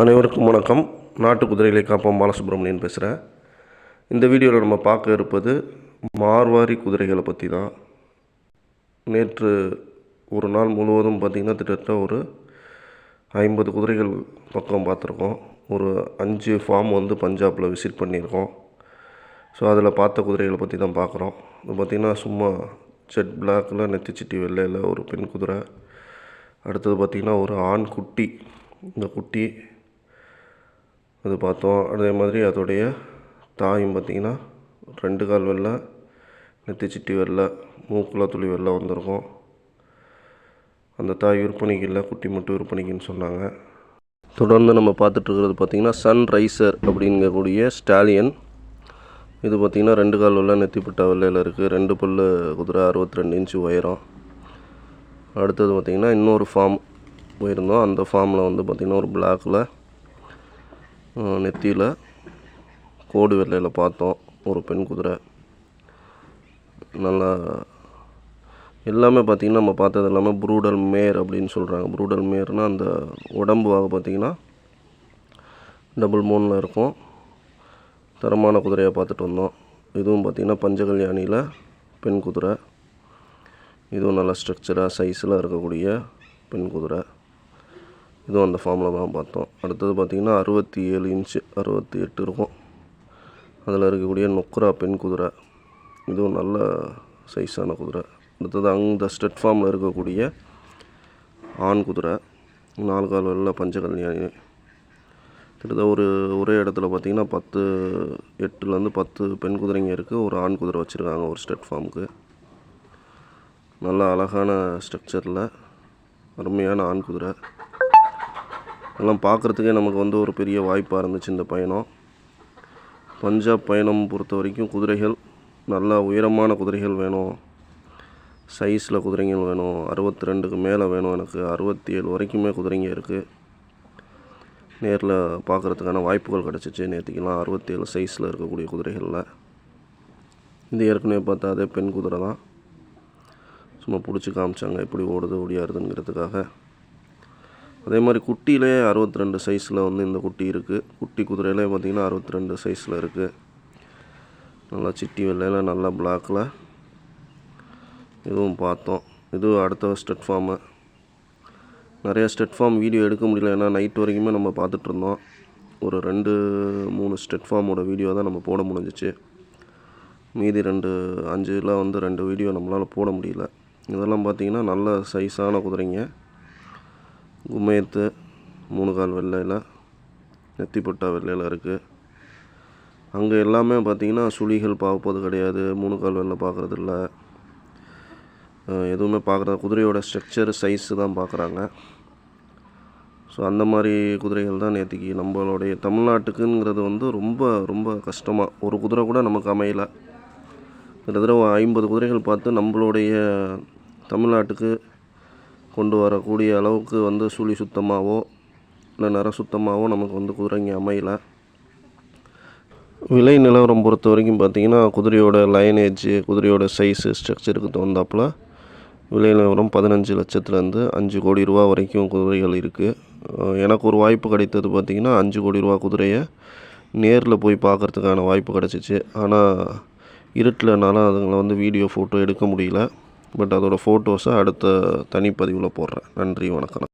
அனைவருக்கும் வணக்கம். நாட்டு குதிரைகளை காப்போம். பாலசுப்ரமணியன் பேசுகிறேன் இந்த வீடியோவில் நம்ம பார்க்க இருப்பது மார்வாரி குதிரைகளை பற்றி தான் நேற்று ஒரு நாள் முழுவதும் பார்த்திங்கன்னா கிட்டத்தட்ட ஒரு ஐம்பது குதிரைகள் பக்கம் பார்த்துருக்கோம். ஒரு அஞ்சு ஃபார்ம் வந்து பஞ்சாபில் விசிட் பண்ணியிருக்கோம். ஸோ அதில் பார்த்த குதிரைகளை பற்றி தான் பார்க்குறோம். இது பார்த்திங்கன்னா சும்மா செட் பிளாக்கில் நெத்திச்சிட்டி வெள்ளையில் ஒரு பெண் குதிரை. அடுத்தது பார்த்திங்கன்னா ஒரு ஆண் குட்டி. இந்த குட்டி அது பார்த்தோம். அதே மாதிரி அதோடைய தாயும் பார்த்திங்கன்னா ரெண்டு கால் வெள்ளை நெத்திச்சிட்டி வெள்ளை மூக்கில் துளி வெள்ளை வந்திருக்கும். அந்த தாய் விற்பனைக்கு இல்லை குட்டி மட்டும் விற்பனைக்குன்னு சொன்னாங்க. தொடர்ந்து நம்ம பார்த்துட்ருக்கிறது பார்த்திங்கன்னா சன் ரைசர் அப்படிங்கக்கூடிய ஸ்டாலியன். இது பார்த்திங்கன்னா ரெண்டு கால் வெள்ளை நெத்திப்பட்ட வெள்ளையில் இருக்குது ரெண்டு பல்லு குதிரை அறுபத்தி ரெண்டு இன்ச்சு உயரம். அடுத்தது பார்த்திங்கன்னா இன்னொரு ஃபார்ம் போயிருந்தோம். அந்த ஃபார்மில் வந்து பார்த்திங்கன்னா ஒரு பிளாக்கில் நெத்தியில் கோடு வெள்ளையில் பார்த்தோம். ஒரு பெண் குதிரை. நல்லா எல்லாமே பார்த்திங்கன்னா நம்ம பார்த்தது எல்லாமே ப்ரூடல் மேர் அப்படின்னு சொல்கிறாங்க ப்ரூடல் மேர்னால் அந்த உடம்பு பார்த்திங்கன்னா டபுள் மூணில் இருக்கும். தரமான குதிரையாக பார்த்துட்டு வந்தோம். இதுவும் பார்த்திங்கன்னா பஞ்சகல்யாணியில் பெண் குதிரை. இதுவும் நல்லா ஸ்ட்ரக்சராக சைஸில் இருக்கக்கூடிய பெண் குதிரை. இதுவும் அந்த ஃபார்மில் தான் பார்த்தோம். அடுத்தது பார்த்திங்கன்னா அறுபத்தி ஏழு இன்ச்சு அறுபத்தி எட்டு இருக்கும். அதில் இருக்கக்கூடிய நொக்ரா பெண் குதிரை. இதுவும் நல்ல சைஸான குதிரை. அடுத்தது அந்த ஸ்டெட் ஃபார்மில் இருக்கக்கூடிய ஆண் குதிரை. நாலு கால் வெள்ள பஞ்சகல்யாணி. கிட்டத்தட்ட ஒரு ஒரே இடத்துல பார்த்திங்கன்னா பத்து எட்டுலேருந்து பத்து பெண் குதிரைங்க இருக்குது ஒரு ஆண் குதிரை வச்சுருக்காங்க ஒரு ஸ்டெட் ஃபார்முக்கு நல்ல அழகான ஸ்ட்ரக்சரில் அருமையான ஆண் குதிரை. அதெல்லாம் பார்க்குறதுக்கே நமக்கு வந்து ஒரு பெரிய வாய்ப்பாக இருந்துச்சு இந்த பயணம். பஞ்சாப் பயணம் பொறுத்த வரைக்கும் குதிரைகள் நல்லா உயரமான குதிரைகள் வேணும். சைஸில் குதிரைகள் வேணும். அறுபத்தி ரெண்டுக்கு மேலே வேணும் எனக்கு. அறுபத்தி ஏழு வரைக்குமே குதிரைங்க இருக்குது நேரில் பார்க்குறதுக்கான வாய்ப்புகள் கிடச்சிச்சு. நேற்றுக்கெல்லாம் அறுபத்தி ஏழு சைஸில் இருக்கக்கூடிய குதிரைகளில். இந்த ஏற்கனவே பார்த்தா அதே பெண் குதிரை தான். சும்மா பிடிச்சி காமிச்சாங்க. எப்படி ஓடுது ஓடியாருதுங்கிறதுக்காக. அதே மாதிரி குட்டியிலே அறுபத்தி ரெண்டு சைஸில் வந்து இந்த குட்டி இருக்குது குட்டி குதிரையிலே பார்த்திங்கன்னா அறுபத்தி ரெண்டு சைஸில் இருக்குது நல்லா சிட்டி வெள்ளையில் நல்லா பிளாக்கில் இதுவும் பார்த்தோம். இதுவும் அடுத்த ஸ்டெட் ஃபார்மு நிறைய ஸ்டெட் ஃபார்ம் வீடியோ எடுக்க முடியல. ஏன்னா நைட் வரைக்குமே நம்ம பார்த்துட்ருந்தோம் ஒரு ரெண்டு மூணு ஸ்டெட் ஃபார்மோட வீடியோ தான் நம்ம போட முடிஞ்சிச்சு. மீதி ரெண்டு அஞ்சுலாம் வந்து ரெண்டு வீடியோ நம்மளால் போட முடியல. இதெல்லாம் பார்த்திங்கன்னா நல்ல சைஸான குதிரைங்க. கும்மையத்து மூணு கால் வெள்ளையில் நெத்திப்பட்டா வெள்ளையில் இருக்குது அங்கே எல்லாமே பார்த்திங்கன்னா சுழிகள் பார்ப்பது கிடையாது. மூணு கால் வெள்ளை பார்க்குறது இல்லை எதுவுமே பார்க்குற குதிரையோட ஸ்ட்ரக்சர் சைஸு தான் பார்க்குறாங்க ஸோ அந்த மாதிரி குதிரைகள் தான் நேற்றுக்கு நம்மளுடைய தமிழ்நாட்டுக்குங்கிறது வந்து ரொம்ப ரொம்ப கஷ்டமாக ஒரு குதிரை கூட நமக்கு அமையலை. கிட்டத்தட்ட ஐம்பது குதிரைகள் பார்த்து நம்மளுடைய தமிழ்நாட்டுக்கு கொண்டு வரக்கூடிய அளவுக்கு வந்து சுழி சுத்தமாகவோ இல்லை நிற சுத்தமாகவோ நமக்கு வந்து குதிரைங்க அமையலை. விலை நிலவரம் பொறுத்த வரைக்கும் பார்த்திங்கன்னா குதிரையோட லைனேஜ் குதிரையோட சைஸு ஸ்ட்ரக்சருக்கு தகுந்தாப்பில் விலை நிலவரம் பதினஞ்சு லட்சத்துலேருந்து அஞ்சு கோடி ரூபா வரைக்கும் குதிரைகள் இருக்குது எனக்கு ஒரு வாய்ப்பு கிடைத்தது பார்த்திங்கன்னா அஞ்சு கோடி ரூபா குதிரையை நேரில் போய் பார்க்குறதுக்கான வாய்ப்பு கிடச்சிச்சு. ஆனால் இருட்டில்னால அதுங்களை வந்து வீடியோ ஃபோட்டோ எடுக்க முடியல. பட் அதோடய ஃபோட்டோஸை அடுத்த தனிப்பதிவில் போடுறேன். நன்றி வணக்கம்.